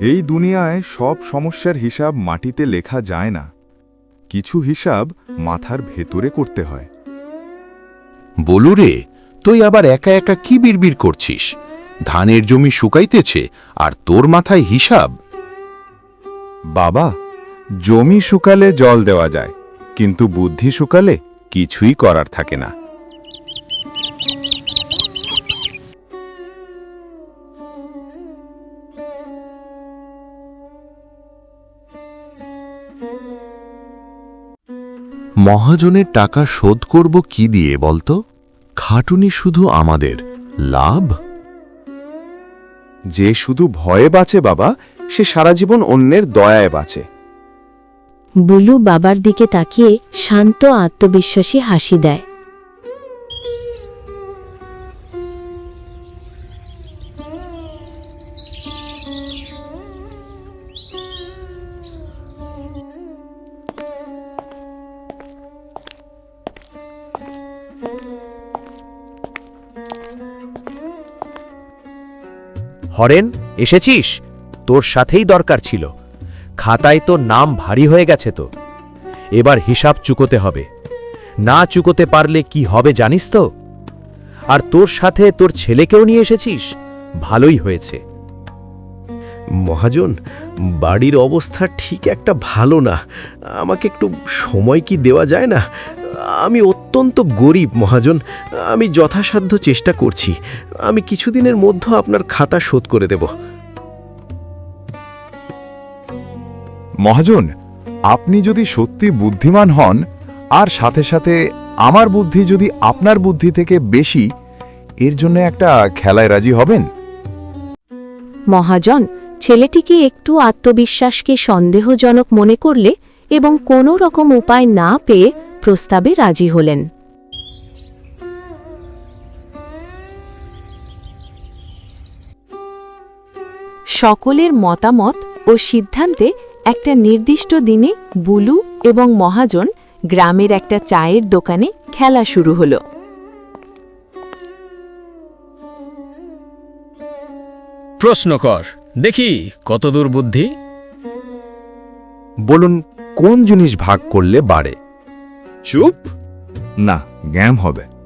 এই দুনিয়ায় সব সমস্যার হিসাব মাটিতে লেখা যায় না। কিছু হিসাব মাথার ভেতরে করতে হয়। বলু রে তুই আবার একা একা কি বিড়বিড় করছিস? ধানের জমি শুকাইতেছে আর তোর মাথায় হিসাব? বাবা জমি শুকালে জল দেওয়া যায় কিন্তু বুদ্ধি শুকালে কিছুই করার থাকে না। মহাজনের টাকা শোধ করব কি দিয়ে বলতো? খাটুনি শুধু আমাদের। লাভ? যে শুধু ভয়ে বাঁচে বাবা, সে সারা জীবন অন্যের দয়ায় বাঁচে। বুলু বাবার দিকে তাকিয়ে শান্ত আত্মবিশ্বাসী হাসি দেয়। হরেন, এসেছিস? তোর সাথেই দরকার ছিল। খাতায় তো নাম ভারী হয়ে গেছে তো। এবার হিসাব চুকোতে হবে। না চুকোতে পারলে কি হবে জানিস তো? আর তোর সাথে তোর ছেলেকেও নিয়ে এসেছিস? ভালোই হয়েছে। মহাজন, বাড়ির অবস্থা ঠিক একটা ভালো না। আমাকে একটু সময় কি দেওয়া যায় না? আমি অত্যন্ত গরিব মহাজন আমি যথাসাধ্য চেষ্টা করছি। আমি কিছুদিনের মধ্যে আপনার খাতা শোধ করে দেব। মহাজন আপনি যদি সত্যি বুদ্ধিমান হন আর সাথে সাথে আমার বুদ্ধি যদি আপনার বুদ্ধি থেকে বেশি এর জন্য একটা খেলায় রাজি হবেন? মহাজন ছেলেটিকে একটু আত্মবিশ্বাসকে সন্দেহজনক মনে করলে এবং কোনো রকম উপায় না পেয়ে প্রস্তাবে রাজি হলেন। সকলের মতামত ও সিদ্ধান্তে একটা নির্দিষ্ট দিনে বুলু এবং মহাজন গ্রামের একটা চায়ের দোকানে খেলা শুরু হলো। প্রশ্ন কর দেখি কতদূর বুদ্ধি? বলুন কোন জিনিস ভাগ করলে বাড়ে? চুপ? না গ্যাম হবে।